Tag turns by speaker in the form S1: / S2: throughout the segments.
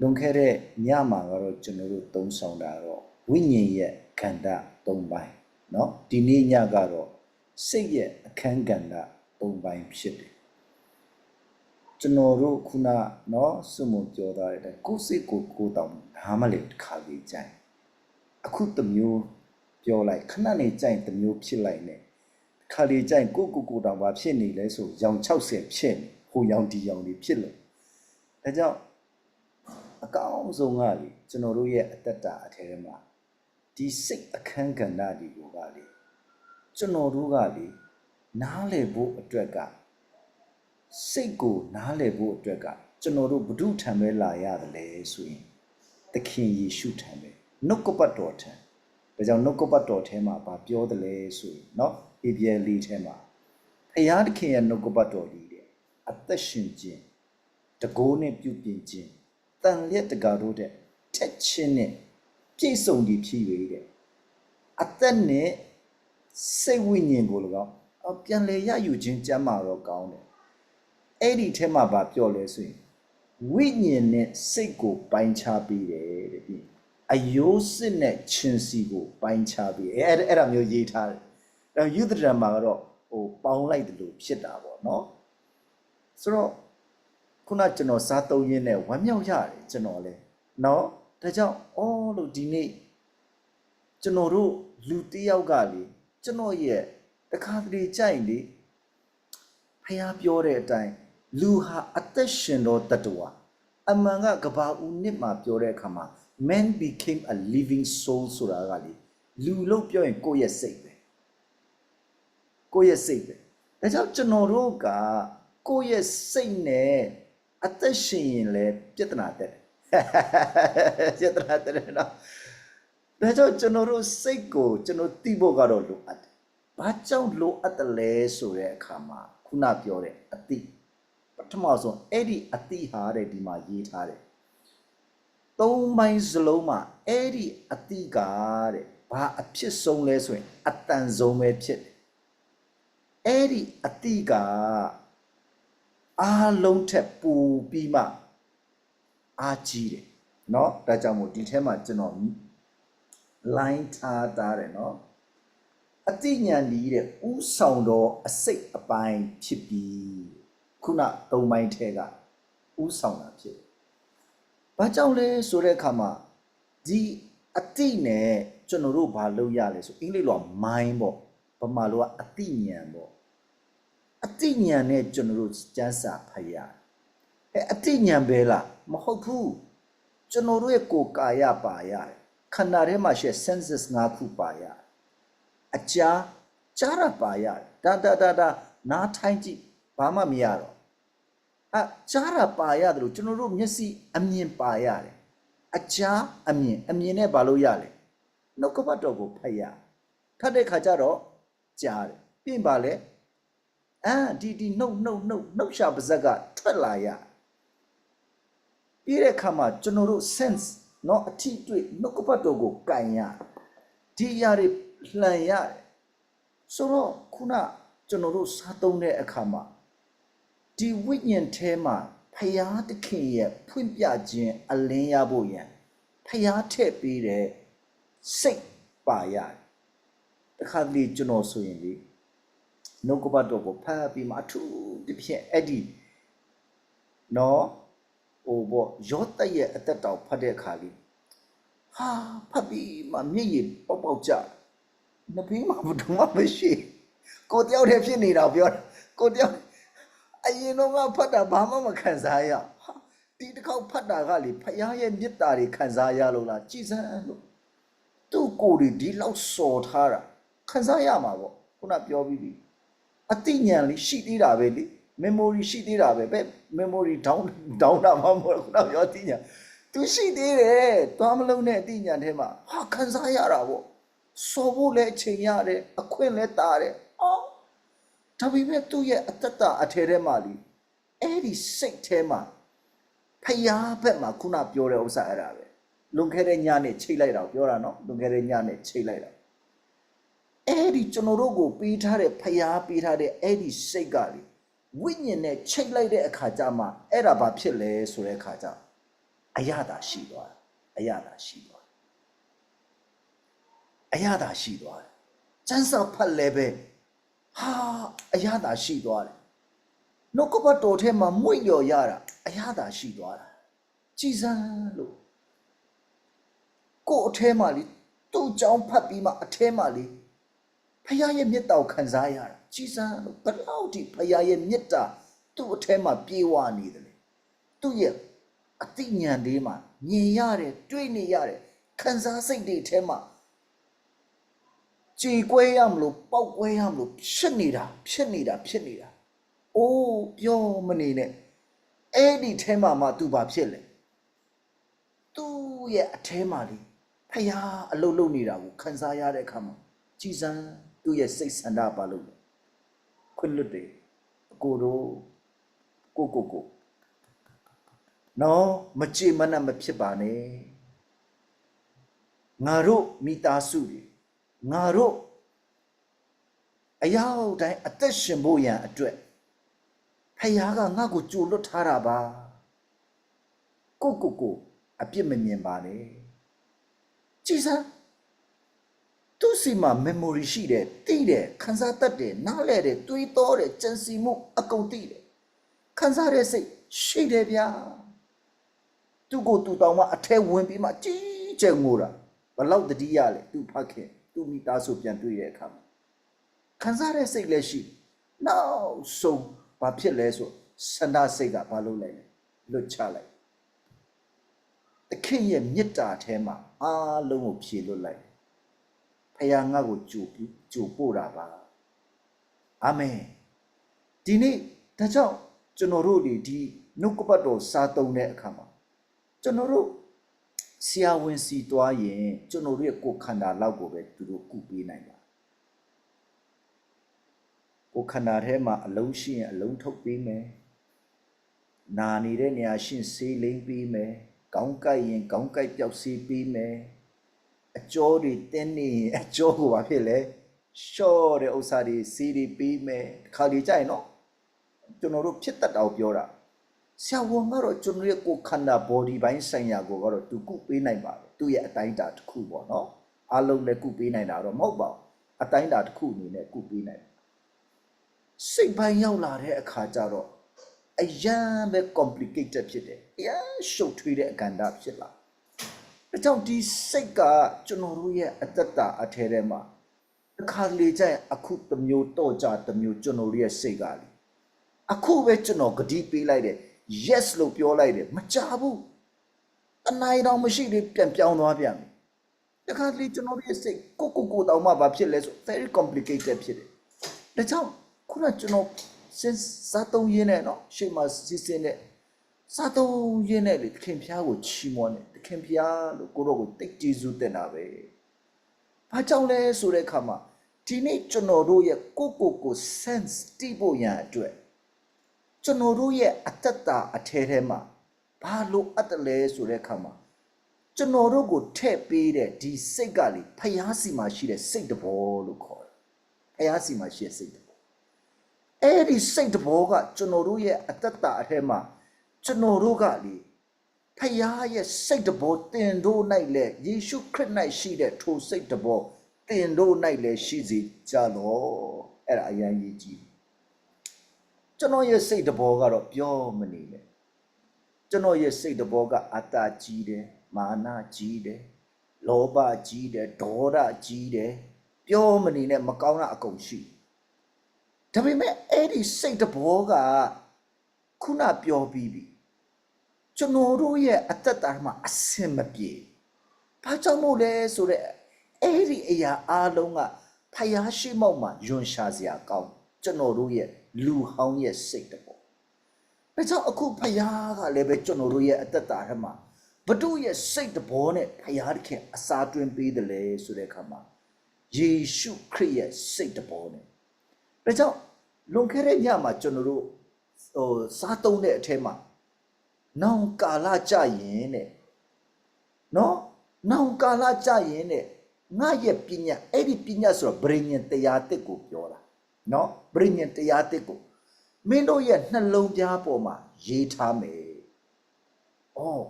S1: လွန်ခဲ့တဲ့ညမှာကတော့ကျွန်တော်တို့သုံးဆောင်တာတော့ဝိညာဉ်ရဲ့ခန္ဓာ၃ပိုင်းเนาะဒီနေ့ညကတော့စိတ်ရဲ့အခန်းကဏ္ဍ၃ပိုင်းဖြစ်တယ်ကျွန်တော်တို့ခုနเนาะစွမပြောထားတဲ့ကိုယ်စိတ်ကိုကိုယ်တောင်ဒါမှလည်းတစ်ခါလေးကြိုင်အခုတစ်မျိုးပြောလိုက်ခဏနေကြိုင်တစ်မျိုးဖြစ်လိုက်နဲ့တစ်ခါလေးကြိုင်ကိုယ့်ကိုယ်ကိုယ်တောင်ဘာဖြစ်နေလဲဆိုရောင်60ဖြစ်နေဟိုရောင်ဒီရောင်တွေဖြစ်လို့ဒါကြောင့် အကောင်းဆုံးကလေကျွန်တော်တို့ရဲ့အတ္တတာအထဲထဲမှာဒီစိတ်အခန်းကဏ္ဍတွေကိုကလေကျွန်တော်တို့ကလေနားလည်ဖို့အတွက်ကစိတ်ကိုနားလည်ဖို့အတွက်ကကျွန်တော်တို့ဘု து ထံပဲလာရတယ်လေဆိုရင်သခင်ယေရှုထံပဲနှုတ်ကပတ်တော်ထံဒါကြောင့်နှုတ်ကပတ်တော်ထဲမှာဗာပြောတယ်လေဆိုရင်เนาะအေပြဲလေးထဲမှာဖယားသခင်ရဲ့နှုတ်ကပတ်တော်လေးတဲ့အသက်ရှင်ခြင်းတကိုးနဲ့ပြုပြင်ခြင်းတ န်လျက်တကာတို့တဲ့ထက်ချင်းနဲ့ပြည့်စုံပြီးဖြစ်၍တဲ့အသက်နဲ့စိတ်ဝိညာဉ်ကို၎င်းအပြန်လေရယူခြင်းကြမ်းမာတော့ကောင်းတယ်အဲ့ဒီထဲမှာဗာပြောလဲဆိုရင်ဝိညာဉ်နဲ့စိတ်ကိုပိုင်းခြားပြီးတယ်တဲ့ပြီးအယိုးစစ်နဲ့ချင်းစီကိုပိုင်းခြားပြီးအဲ့အဲ့အဲ့ဒါမျိုးရေးထားတယ်အဲယူဒရံမှာကတော့ဟိုပေါင်းလိုက်တယ်လို့ဖြစ်တာပေါ့နော်ဆိုတော့ ခုနကျွန်တော်စားသုံးရင်းနဲ့ဝမ်းမြောက်ရတယ်ကျွန်တော်လဲနော်ဒါကြောင့်အော်လို့ဒီနေ့ကျွန်တော်တို့လူတစ်ယောက်ကလေကျွန်တော်ရဲ့တခါတလေကြိုက်လေဖះပြောတဲ့အတိုင်းလူဟာအသက်ရှင်သောတ attva အမှန်ကကဘာဦးနှစ်မှာပြောတဲ့အခါမှာ man became a living soul ဆိုတာကလေလူလို့ပြောရင်ကိုယ့်ရဲ့စိတ်ပဲကိုယ့်ရဲ့စိတ်ပဲဒါကြောင့်ကျွန်တော်တို့ကကိုယ့်ရဲ့စိတ်နဲ့ အသက်ရှင်ရင်လည်းပြဿနာတက်တယ်ပြဿနာတက်တယ်နော်ဒါကြောင့်ကျွန်တော်တို့စိတ်ကိုကျွန်တော်သိဖို့ကတော့လိုအပ်တယ်ဘာကြောင့်လိုအပ်တယ်လဲဆိုတဲ့အခါမှာခုနပြောတဲ့အတိပထမဆုံးအဲ့ဒီအတိဟာတဲ့ဒီမှာရေးထားတယ်သုံးပိုင်းစလုံးမှာအဲ့ဒီအတိကတဲ့ဘာအဖြစ်ဆုံးလဲဆိုရင်အတန်ဆုံးပဲဖြစ်တယ်အဲ့ဒီအတိက အားလုံးထက်ပူပြီးမှအားကြီးတယ်เนาะဒါကြောင့်မို့ဒီထဲမှာကျွန်တော် line ထားတာတယ်เนาะအတိညာဏ်ဒီတဲ့ဥဆောင်တော်အစိတ်အပိုင်းဖြစ်ပြီးခုနသုံးပိုင်းထဲကဥဆောင်တာဖြစ်တယ်။ဘာကြောင့်လဲဆိုတဲ့အခါမှာဒီအတိနဲ့ကျွန်တော်တို့ဘာလုပ်ရလဲဆိုအင်္ဂလိပ်လိုက mind ပေါ့ဗမာလိုကအတိညာဏ်ပေါ့ အတိညာဏ်နဲ့ကျွန်တော်တို့စမ်းစာဖတ်ရအဲအတိညာဏ်ပဲလားမဟုတ်ဘူးကျွန်တော်တို့ရဲ့ကိုယ်ကာယပါရတယ်ခန္ဓာထဲမှာရှိ senses ၅ခုပါရတယ်အကြာကြားရပါရတယ်ဒါဒါဒါဒါနားထိုင်းကြည့်ဘာမှမရတော့အကြားရပါရတယ်လို့ကျွန်တော်တို့မျက်စိအမြင်ပါရတယ်အကြာအမြင်အမြင်နဲ့ဘာလို့ရလဲနှုတ်ကပတ်တော်ကိုဖတ်ရဖတ်တဲ့ခါကျတော့ကြားတယ်ပြင်ပါလေ အာဒီဒီနှုတ်နှုတ်နှုတ်နှုတ်ရှာပါဇက်ကထွက်လာရပြီးတဲ့အခါမှာကျွန်တော်တို့ sense เนาะအထီးတွေ့နှုတ်ကပတ်တော်ကိုကန်ရဒီအရာတွေလှန်ရတယ်ဆိုတော့ခုနကျွန်တော်တို့စားသုံးတဲ့အခါမှာဒီဝိညာဉ်ထဲမှာဖယားသခင်ရဲ့ဖွင့်ပြခြင်းအလင်းရဖို့ရန်ဖယားထည့်ပေးတဲ့စိတ်ပါရတယ်တခါတလေကျွန်တော်ဆိုရင်လေ နှုတ်ကပတ်တော်ကိုဖတ်ပြီးမှအထူးတဖြင့်အဲ့ဒီနော်ဟိုပေါ့ရော့တက်ရဲ့အသက်တောင်ဖတ်တဲ့အခါလေးဟာဖတ်ပြီးမှမျက်ရည်ပေါက်ပေါက်ကြနှပင်းမှာဘယ်သူမှမရှိကိုတယောက်တည်းဖြစ်နေတာပြောတာကိုတယောက်အရင်တော့ကဖတ်တာဘာမှမခံစားရဟာဒီတစ်ခေါက်ဖတ်တာကလေဖရားရဲ့မေတ္တာတွေခံစားရလို့လားကြည်စမ်းလို့သူ့ကိုယ်တွေဒီလောက်စော်ထားတာခံစားရမှာပေါ့ခုနပြောပြီးပြီ အတိညာဏ်လေးရှိသေးတာပဲလေ memory ရှိသေးတာပဲပဲ memory down down တာမှမဟုတ်ခုနပြောအတိညာဏ်သူရှိသေးတယ်သွားမလုံးတဲ့အတိညာဏ်ထဲမှာဟာခံစားရတာပေါ့စော်ဖို့လည်းအချိန်ရတယ်အခွင့်လည်းတာတယ်အော်ဒါပေမဲ့သူ့ရဲ့အတ္တတအထဲထဲမှာလीအဲ့ဒီစိတ်ထဲမှာဖျားဘက်မှာခုနပြောတဲ့ဥစ္စာအဲ့ဒါပဲလွန်ခဲ့တဲ့ညနဲ့ချိတ်လိုက်တာကိုပြောတာနော်လွန်ခဲ့တဲ့ညနဲ့ချိတ်လိုက်တာ အဲ့ဒီကျွန်တော်တို့ကိုပေးထားတဲ့ဖျားပေးထားတဲ့အဲ့ဒီစိတ်ကလေဝိညာဉ်နဲ့ချိတ်လိုက်တဲ့အခါကျမှအဲ့ဒါဘာဖြစ်လဲဆိုတဲ့အခါကျအရသာရှိသွားတယ်အရသာရှိသွားတယ်အရသာရှိသွားတယ်စံစာဖတ်လဲပဲဟာအရသာရှိသွားတယ်နှုတ်ကပတ်တော်ထဲမှာမွေ့လျော်ရတာအရသာရှိသွားတာကြည်စမ်းလို့ကိုယ်အထဲမှာလေသူ့အကြောင်းဖတ်ပြီးမှအထဲမှာလေ ဖခင်ရဲ့မေတ္တာကိုခံစားရတာကြည်စမ်းလို့ဘယ်လောက်ထိဖခင်ရဲ့မေတ္တာသူ့အထဲမှာပြေဝနေတယ်လေသူ့ရဲ့အသိဉာဏ်လေးမှာမြင်ရတယ်တွေ့နေရတယ်ခံစားစိတ်တွေထဲမှာကြေကွဲရမလို့ပောက်ကွဲရမလို့ဖြစ်နေတာဖြစ်နေတာဖြစ်နေတာအိုးပြောမနေနဲ့အဲ့ဒီထဲမှာမှ तू ဘာဖြစ်လဲသူ့ရဲ့အထဲမှာလေဖယားအလုတ်လုတ်နေတာကိုခံစားရတဲ့အခါမှာကြည်စမ်း သူ့ရဲ့စိတ်ဆန္ဒပါလို့လေခွင့်လွတ်တယ်အကိုတို့ကိုကိုကိုနော်မကြည်မနှက်မဖြစ်ပါနဲ့ငါတို့မိသားစုတွေငါတို့အရာတိုင်းအသက်ရှင်ဖို့ရန်အတွက်ဖခင်ကငါ့ကိုကြိုလွတ်ထားတာပါကိုကိုကိုအပြစ်မမြင်ပါနဲ့ကြည်စမ်း သူစီမှာ memory ရှိတယ်သိတယ်ခံစားတတ်တယ်နားလဲတယ်တွေးတောတယ်ကြံစီမှုအကုန်သိတယ်ခံစားတဲ့စိတ်ရှိတယ်ဗျာသူကိုသူတောင်မှအထဲဝင်ပြီးမှကြီးကျယ်ငိုတာဘလောက်တတိယလဲသူဖတ်ခင်သူမိသားစုပြန်တွေ့တဲ့အခါမှာခံစားတဲ့စိတ်လည်းရှိနောက်ဆုံးဘာဖြစ်လဲဆိုစန္ဒစိတ်ကဘာလုပ်လိုက်လဲလွတ်ချလိုက်တခင်ရဲ့မေတ္တာထဲမှာအားလုံးကိုဖြေလွတ်လိုက် ဖခင်ငါ့ကိုကြိုပြီးကြိုပို့တာပါအာမင်ဒီနေ့ဒါကြောင့်ကျွန်တော်တို့ဒီဒီနှုတ်ကပတ်တော်စားသုံးတဲ့အခါမှာကျွန်တော်တို့ဆရာဝန်စီတွားရင်ကျွန်တော်တို့ရဲ့ကိုယ်ခန္ဓာလောက်ကိုပဲသူတို့ကုပေးနိုင်ပါကိုယ်ခန္ဓာထဲမှာအလုံးရှိရင်အလုံးထုတ်ပေးမယ်နာနေတဲ့နေရာရှင်ဆေးလိမ့်ပေးမယ်ကောင်းကိုက်ရင်ကောင်းကိုက်ပျောက်ဆေးပေးမယ် အကျော်တွေတင်းနေရင်အကျော်ကိုဘာဖြစ်လဲရှော့တဲ့ဥစ္စာတွေစီးတွေပေးမယ်တစ်ခါလေကြာရင်နော်ကျွန်တော်တို့ဖြစ်တတ်တာကိုပြောတာဆရာဝန်ကတော့ကျွန်တော်ရဲ့ကိုယ်ခန္ဓာ body ဘိုင်းဆိုင်ရာကိုကတော့သူကုပေးနိုင်ပါတယ်သူ့ရဲ့အတိုင်းအတာတစ်ခုပေါ့နော်အလုံးလည်းကုပေးနိုင်တာတော့မဟုတ်ပါဘူးအတိုင်းအတာတစ်ခုအနေနဲ့ကုပေးနိုင်တယ်စိတ်ပိုင်းရောက်လာတဲ့အခါကျတော့အရန်ပဲ complicated ဖြစ်တယ်အရန်ရှုပ်ထွေးတဲ့အကန္တဖြစ်လာ ဒါကြောင့်ဒီစိတ်ကကျွန်တော်တို့ရဲ့အတ္တတာအထဲထဲမှာတစ်ခါလေကျရင်အခုတစ်မျိုးတော့ကြတစ်မျိုးကျွန်တော်တို့ရဲ့စိတ်ကလေအခုပဲကျွန်တော်ဂတိပေးလိုက်တယ် yes လို့ပြောလိုက်တယ်မကြဘူးအနိုင်တော့မရှိသေးပြန်ပြောင်းသွားပြန်ပြီတခါတလေကျွန်တော်ရဲ့စိတ်ကိုကိုကိုတောင်မှဘာဖြစ်လဲဆို very complicated ဖြစ်တယ်ဒါကြောင့်ခုနကျွန်တော်စဉ်းစားသုံးရင်းနဲ့နော်ရှေ့မှာစစ်စင်နဲ့ စားသုံးရင်းနဲ့လေတခင်ဖျားကိုချီးမွမ်းတယ်တခင်ဖျားလို့ကိုတော့ကိုတိတ်ကျေးဇူးတင်တာပဲဘာကြောင့်လဲဆိုတဲ့အခါမှာဒီနေ့ကျွန်တော်တို့ရဲ့ကိုကိုကို sense တိဖို့ရန်အတွက်ကျွန်တော်တို့ရဲ့အတ္တတာအထဲထဲမှာဘာလို့အပ်တယ်လဲဆိုတဲ့အခါမှာကျွန်တော်တို့ကိုထည့်ပေးတဲ့ဒီစိတ်ကလေဖျားစီမှာရှိတဲ့စိတ်တဘောလို့ခေါ်တယ်ဖျားစီမှာရှိတဲ့စိတ်တဘောအဲ့ဒီစိတ်တဘောကကျွန်တော်တို့ရဲ့အတ္တတာအထဲမှာ ကျွန်တော်တို့ကလေဖျားရဲ့စိတ်တဘောတင်တို့၌လေယေရှုခရစ်၌ရှိတဲ့ထိုစိတ်တဘောတင်တို့၌လေရှိစေကြတော့အဲ့ဒါအရင်ကြီးကြည့်ကျွန်တော်ရဲ့စိတ်တဘောကတော့ပြောမနေနဲ့ကျွန်တော်ရဲ့စိတ်တဘောကအတ္တကြီးတယ်မာနကြီးတယ်လောဘကြီးတယ်ဒေါသကြီးတယ်ပြောမနေနဲ့မကောင်းတာအကုန်ရှိဒါပေမဲ့အဲ့ဒီစိတ်တဘောကခုနပြောပြီးပြီ ကျွန်တော်တို့ရဲ့အတ္တတာမှာအစင်မပြေဘာကြောင့်မို့လဲဆိုတော့အဲ့ဒီအရာအလုံးကဖယားရှိမောက်မှာယွန်ရှာစရာကောင်းကျွန်တော်တို့ရဲ့လူဟောင်းရဲ့စိတ်တဘောဒါကြောင့်အခုဖယားကလည်းပဲကျွန်တော်တို့ရဲ့အတ္တတာထဲမှာဘဒုရဲ့စိတ်တဘောနဲ့ဖယားတခင်အစာတွင်ပေးတယ်လေဆိုတဲ့အခါမှာယေရှုခရစ်ရဲ့စိတ်တဘောနဲ့ဒါကြောင့်လွန်ခဲ့တဲ့ညမှာကျွန်တော်တို့ဟိုစားသုံးတဲ့အထဲမှာ နောင်ကာလကြရင်တဲ့နော်နောင်ကာလကြရင်တဲ့ငါရဲ့ပညာအဲ့ဒီပညာဆိုတော့ဗြိဉ္ဉ်တရားတစ်ကိုပြောတာနော်ဗြိဉ္ဉ်တရားတစ်ကိုမင်းတို့ရဲ့နှလုံးပြားပေါ်မှာရေးထားမယ်။အော်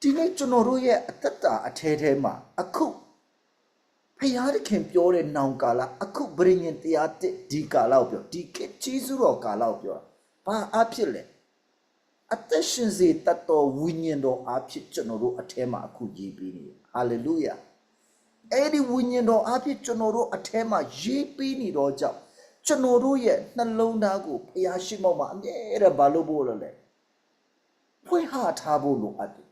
S1: ဒီနေ့ကျွန်တော်တို့ရဲ့အသက်တာအထဲထဲမှာအခုဖယားသခင်ပြောတဲ့နောင်ကာလအခုဗြိဉ္ဉ်တရားတစ်ဒီကာလကိုပြောဒီခေတ်ကြီးစုတော်ကာလကိုပြောဘာအဖြစ်လဲ အသက်ရှင်စေတတ်တော်ဝိညာဉ်တော်အဖြစ်ကျွန်တော်တို့အထဲမှာအခုရေးပြီးနေဟာလေလုယာအဲ့ဒီဝိညာဉ်တော်အဖြစ်ကျွန်တော်တို့အထဲမှာရေးပြီးနေတော့ကြောင့်ကျွန်တော်တို့ရဲ့နှလုံးသားကိုဖယားရှိမောက်မှာအမြဲတမ်းဘာလို့ဖို့လဲလဲဖွင့်ဟထားဖို့လိုအပ်တယ်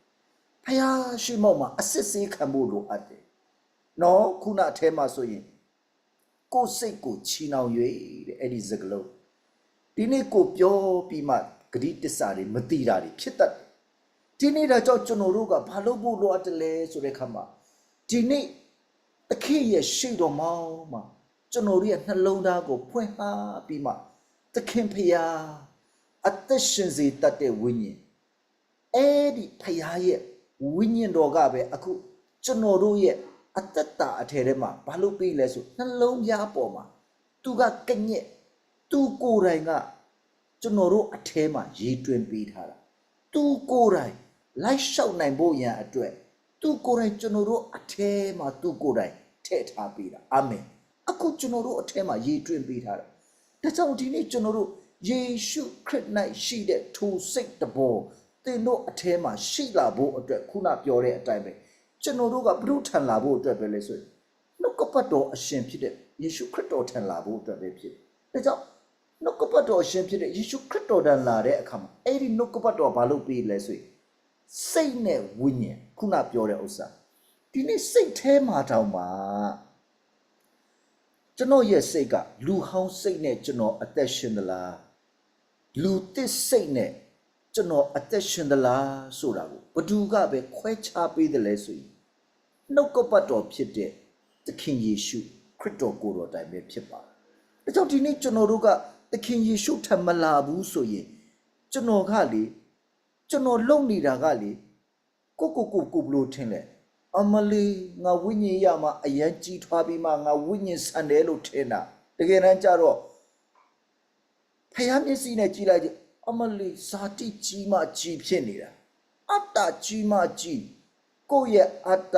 S1: ဖယားရှိမောက်မှာအစစ်စေးခံဖို့လိုအပ်တယ်။နော်ခုနအထဲမှာဆိုရင်ကိုယ်စိတ်ကိုချီနှောင်၍တဲ့အဲ့ဒီစကလုံးဒီနေ့ကိုပြောပြီးမှ ဂတိတစ္ဆာတွေမတိတာတွေဖြစ်တတ်တယ်။ဒီနေ့ဒါကြောင့်ကျွန်တော်တို့ကဘာလို့ဖို့လိုအပ်တယ်လဲဆိုတဲ့ခါမှာဒီနေ့အခေရဲ့ရှေ့တော်မောင်းမှာကျွန်တော်တို့ရဲ့နှလုံးသားကိုဖွင့်ဟာပြီးမှသခင်ဖယားအသက်ရှင်စေတတ်တဲ့ဝိညာဉ်အဲ့ဒီဖရားရဲ့ဝိညာဉ်တော်ကပဲအခုကျွန်တော်တို့ရဲ့အတ္တတာအထဲထဲမှာဘာလို့ပြီးလဲဆိုနှလုံးသားပေါ်မှာသူကကညက်သူကိုယ်တိုင်က ကျွန်တော်တို့အထဲမှာရေးတွင်ပေးထားတာသူကိုယ်တိုင်လိုက်လျှောက်နိုင်ဖို့ရန်အတွက်သူကိုယ်တိုင်ကျွန်တော်တို့အထဲမှာသူကိုယ်တိုင်ထည့်ထားပေးတာအာမင်အခုကျွန်တော်တို့အထဲမှာရေးတွင်ပေးထားတာဒါကြောင့်ဒီနေ့ကျွန်တော်တို့ယေရှုခရစ်၌ရှိတဲ့ထိုစိတ်တဘောသင်တို့အထဲမှာရှိလာဖို့အတွက်ခုနပြောတဲ့အတိုင်းပဲကျွန်တော်တို့ကဘုရုထန်လာဖို့အတွက်ပဲလေဆိုရင်နှုတ်ကပတ်တော်အရှင်ဖြစ်တဲ့ယေရှုခရစ်တော်ထန်လာဖို့အတွက်ပဲဖြစ်တယ်။ဒါကြောင့် နှုတ်ကပတ်တော်အရှင်ဖြစ်တဲ့ယေရှုခရစ်တော်ထန်လာတဲ့အခါမှာအဲ့ဒီနှုတ်ကပတ်တော်ဘာလို့ပြီးလဲဆိုရင်စိတ်နဲ့ဝိညာဉ်ခုနပြောတဲ့ဥစ္စာဒီနေ့စိတ်แท้မှာတောင်မှာကျွန်တော်ရဲ့စိတ်ကလူဟောင်းစိတ်နဲ့ကျွန်တော်အသက်ရှင်သလားလူသစ်စိတ်နဲ့ကျွန်တော်အသက်ရှင်သလားဆိုတာကိုဘသူကပဲခွဲခြားပေးတယ်လဲဆိုရင်နှုတ်ကပတ်တော်ဖြစ်တဲ့သခင်ယေရှုခရစ်တော်ကိုယ်တော်တိုင်ပဲဖြစ်ပါတယ်။ဒါကြောင့်ဒီနေ့ကျွန်တော်တို့က သခင်ယေရှုထံမလာဘူးဆိုရင်ကျွန်တော်ကလေကျွန်တော်လုံနေတာကလေကိုကိုကိုကိုဘလို့ထင်လဲအမလီငါဝိညာဉ်ရမှာအရန်ကြီးထွားပြီးမှငါဝိညာဉ်ဆန်တယ်လို့ထင်တာတကယ်တမ်းကျတော့ဖယားမျက်စိနဲ့ကြည့်လိုက်ကြည့်အမလီဇာတိကြီးမှကြီးဖြစ်နေတာအတ္တကြီးမှကြီးကိုယ့်ရဲ့အတ္တ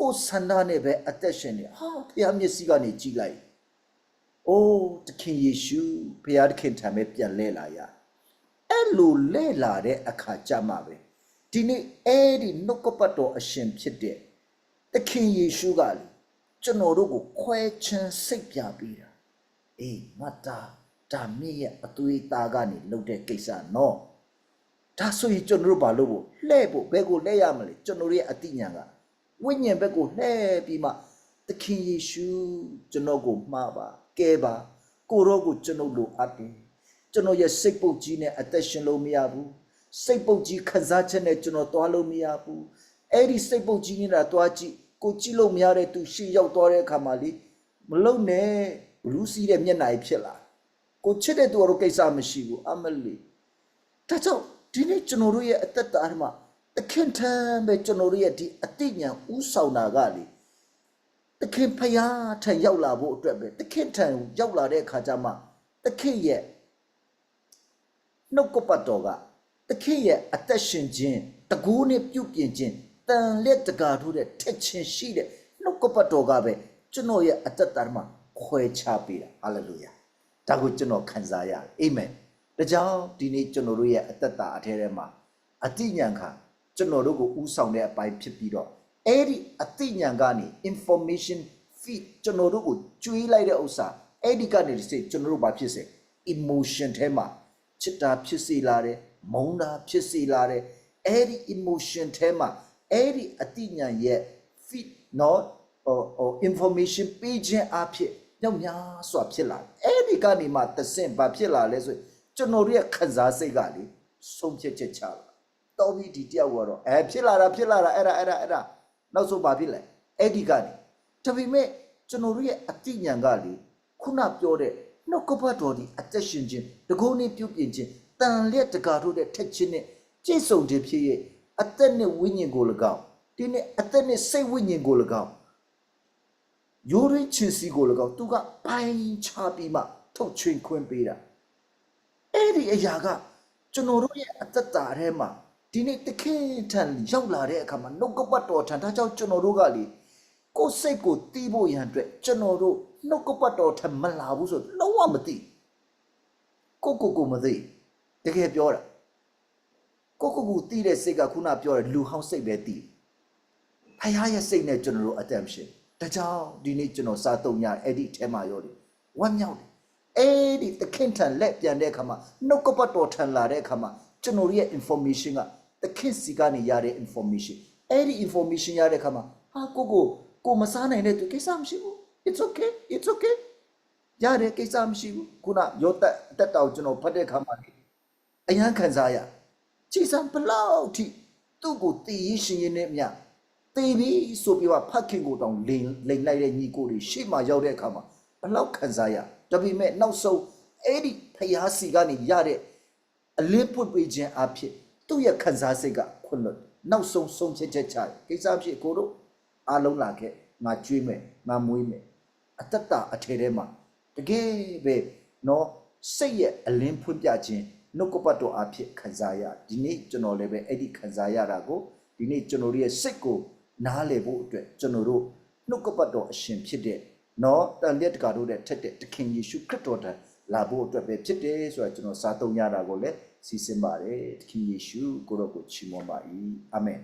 S1: ကိုယ်ဆန္ဒနဲ့ပဲအသက်ရှင်နေဟာဖယားမျက်စိကနေကြည့်လိုက် အိုးတခင်ယေရှုဖယားတခင်ထံပဲပြန်လဲလာရအဲ့လိုလဲလာတဲ့အခါကြမှာပဲဒီနေ့အဲ့ဒီနှုတ်ကပတ်တော်အရှင်ဖြစ်တဲ့သခင်ယေရှုကလေကျွန်တော်တို့ကိုခွဲချမ်းစိတ်ပြပေးတာအေးငါတာဒါမြင့်ရဲ့အသွေးသားကနေလှုပ်တဲ့ကိစ္စနော်ဒါဆိုရင်ကျွန်တော်တို့ဘာလုပ်ဖို့လှဲ့ဖို့ဘယ်ကိုလှဲ့ရမလဲကျွန်တော်တို့ရဲ့အတိညာကဝိညာဉ်ဘက်ကိုလှဲ့ပြီးမှသခင်ယေရှုကျွန်တော်ကိုမှားပါ ကဲပါကိုရောကိုကျွန်တော်လိုအပ်တယ်ကျွန်တော်ရဲ့စိတ်ပုတ်ကြီးနဲ့အသက်ရှင်လို့မရဘူးစိတ်ပုတ်ကြီးခစားချက်နဲ့ကျွန်တော်သွားလို့မရဘူးအဲ့ဒီစိတ်ပုတ်ကြီးနေတာသွားကြည့်ကိုကြည့်လို့မရတဲ့သူရှေ့ရောက်သွားတဲ့အခါမှာလေမလုံနဲ့ဘလူးစီးတဲ့မျက်နှာကြီးဖြစ်လာကိုချစ်တဲ့သူကတော့ကိစ္စမရှိဘူးအမလီဒါကြောင့်ဒီနေ့ကျွန်တော်တို့ရဲ့အသက်တာထဲမှာတခင်ထမ်းပဲကျွန်တော်တို့ရဲ့ဒီအတိညာဥဆောင်တာကလေ တခင်ဖျားထံရောက်လာဖို့အတွက်ပဲတခင်ထံရောက်လာတဲ့အခါကျမှတခင်ရဲ့နှုတ်ကပတ်တော်ကသခင်ရဲ့အသက်ရှင်ခြင်းတကူးနဲ့ပြုတ်ပြင်ခြင်းတန်လက်တကာထိုးတဲ့ထက်ချင်းရှိတဲ့နှုတ်ကပတ်တော်ကပဲကျွန်တော်ရဲ့အသက်တာမှာခွဲခြားပေးတာဟာလေလုယာဒါကိုကျွန်တော်ခံစားရတယ်အာမင်ဒါကြောင့်ဒီနေ့ကျွန်တော်တို့ရဲ့အသက်တာအထဲထဲမှာအတိညာဏ်ခါကျွန်တော်တို့ကိုဥဆောင်တဲ့အပိုင်းဖြစ်ပြီးတော့ အဲ့ဒီအတိညာဏ်ကနေ information feed ကျွန်တော်တို့ကိုကျွေးလိုက်တဲ့ဥစ္စာအဲ့ဒီကနေတစ်စိတ်ကျွန်တော်တို့ဘာဖြစ်စေ emotion ထဲမှာချစ်တာဖြစ်စေလာတယ်မုန်းတာဖြစ်စေလာတယ်အဲ့ဒီ emotion ထဲမှာအဲ့ဒီအတိညာဏ်ရဲ့ feed နော်ဟိုဟို information ပေးခြင်းအဖြစ်ညောင်များစွာဖြစ်လာတယ်အဲ့ဒီကနေမှသစင်ဘာဖြစ်လာလဲဆိုရင်ကျွန်တော်တို့ရဲ့ခံစားစိတ်ကလေဆုံးဖြတ်ချက်ချလာတော်ပြီဒီတယောက်ကတော့အဲဖြစ်လာတာဖြစ်လာတာအဲ့ဒါအဲ့ဒါအဲ့ဒါ နောက်ဆုံးဘာဖြစ်လဲအဲ့ဒီကနေဒါပေမဲ့ကျွန်တော်တို့ရဲ့အတိညာဏ်ကလေခုနပြောတဲ့နှုတ်ကပတ်တော်ဒီအသက်ရှင်ခြင်းတကုန်းနဲ့ပြုတ်ပြင်ခြင်းတန်လျက်တကာတို့တဲ့ထက်ခြင်းနဲ့ကြိတ်ဆုံခြင်းဖြစ်ရဲ့အသက်နဲ့ဝိညာဉ်ကို၎င်းဒီနေ့အသက်နဲ့စိတ်ဝိညာဉ်ကို၎င်းရိုးရင်းချင်စီကို၎င်းသူကပိုင်းခြားပြီးမှထုတ်ချွင်ခွင့်ပေးတာအဲ့ဒီအရာကကျွန်တော်တို့ရဲ့အသက်တာထဲမှာ ဒီနေ့တခင်ထံရောက်လာတဲ့အခါမှာနှုတ်ကပတ်တော်ထံဒါကြောင့်ကျွန်တော်တို့ကလေကိုယ်စိတ်ကိုတီးဖို့ရန်အတွက်ကျွန်တော်တို့နှုတ်ကပတ်တော်ထံမလာဘူးဆိုလုံးဝမသိကိုကိုကိုမသိတကယ်ပြောတာကိုကိုကိုတီးတဲ့စိတ်ကခုနပြောတဲ့လူဟောင်းစိတ်ပဲတီးဖခင်ရဲ့စိတ်နဲ့ကျွန်တော်တို့ attention ဒါကြောင့်ဒီနေ့ကျွန်တော်စားသုံးရအဲ့ဒီအဲမှာရောတယ်ဝမ်းမြောက်တယ်အဲ့ဒီတခင်ထံလက်ပြန်တဲ့အခါမှာနှုတ်ကပတ်တော်ထံလာတဲ့အခါမှာကျွန်တော်တို့ရဲ့ information က တခင်စီကနေရတဲ့ information အဲ့ဒီ information ရတဲ့အခါမှာဟာကိုကိုကိုမစားနိုင်တဲ့သူကိစ္စမရှိဘူး it's okay it's okay ရတဲ့ကိစ္စမရှိဘူးခုနရောတက်တက်တောင်ကျွန်တော်ဖတ်တဲ့အခါမှာလေအယံခံစားရကြည်စံဘလောက်ထိသူ့ကိုတည်ရရှင်ရင်းနဲ့မြတည်ပြီဆိုပြီးတော့ဖတ်ခင်ကိုတောင်လိန်လိန်လိုက်တဲ့ညီကိုတွေရှေ့မှာရောက်တဲ့အခါမှာဘလောက်ခံစားရဒါပေမဲ့နောက်ဆုံးအဲ့ဒီဖျားစီကနေရတဲ့အလင်းပွတ်ပေးခြင်းအဖြစ် သူ့ရဲ့ခံစားစိတ်ကခွင့်လွတ်နောက်ဆုံးဆုံးဖြတ်ချက်ချတယ်ကိစ္စဖြစ်ကိုတို့အားလုံးလာခဲ့ငါကြွေးမယ်ငါမွေးမယ်အတ္တအထေထဲမှာတကယ်ပဲနော်စိတ်ရဲ့အလင်းဖွင့်ပြခြင်းနှုတ်ကပတ်တော်အဖြစ်ခံစားရဒီနေ့ကျွန်တော်လည်းပဲအဲ့ဒီခံစားရတာကိုဒီနေ့ကျွန်တော်ရဲ့စိတ်ကိုနားလည်ဖို့အတွက်ကျွန်တော်တို့နှုတ်ကပတ်တော်အရှင်ဖြစ်တဲ့နော်တန်လျက်တကာတို့တဲ့ထက်တဲ့တခင်ယေရှုခရစ်တော်တန်လာဖို့အတွက်ပဲဖြစ်တယ်ဆိုတာကျွန်တော်စားသုံးရတာကိုလည်း စီစဉ်ပါတယ်သခင်ယေရှုကိုရောကိုချီးမွမ်းပါ၏အာမင်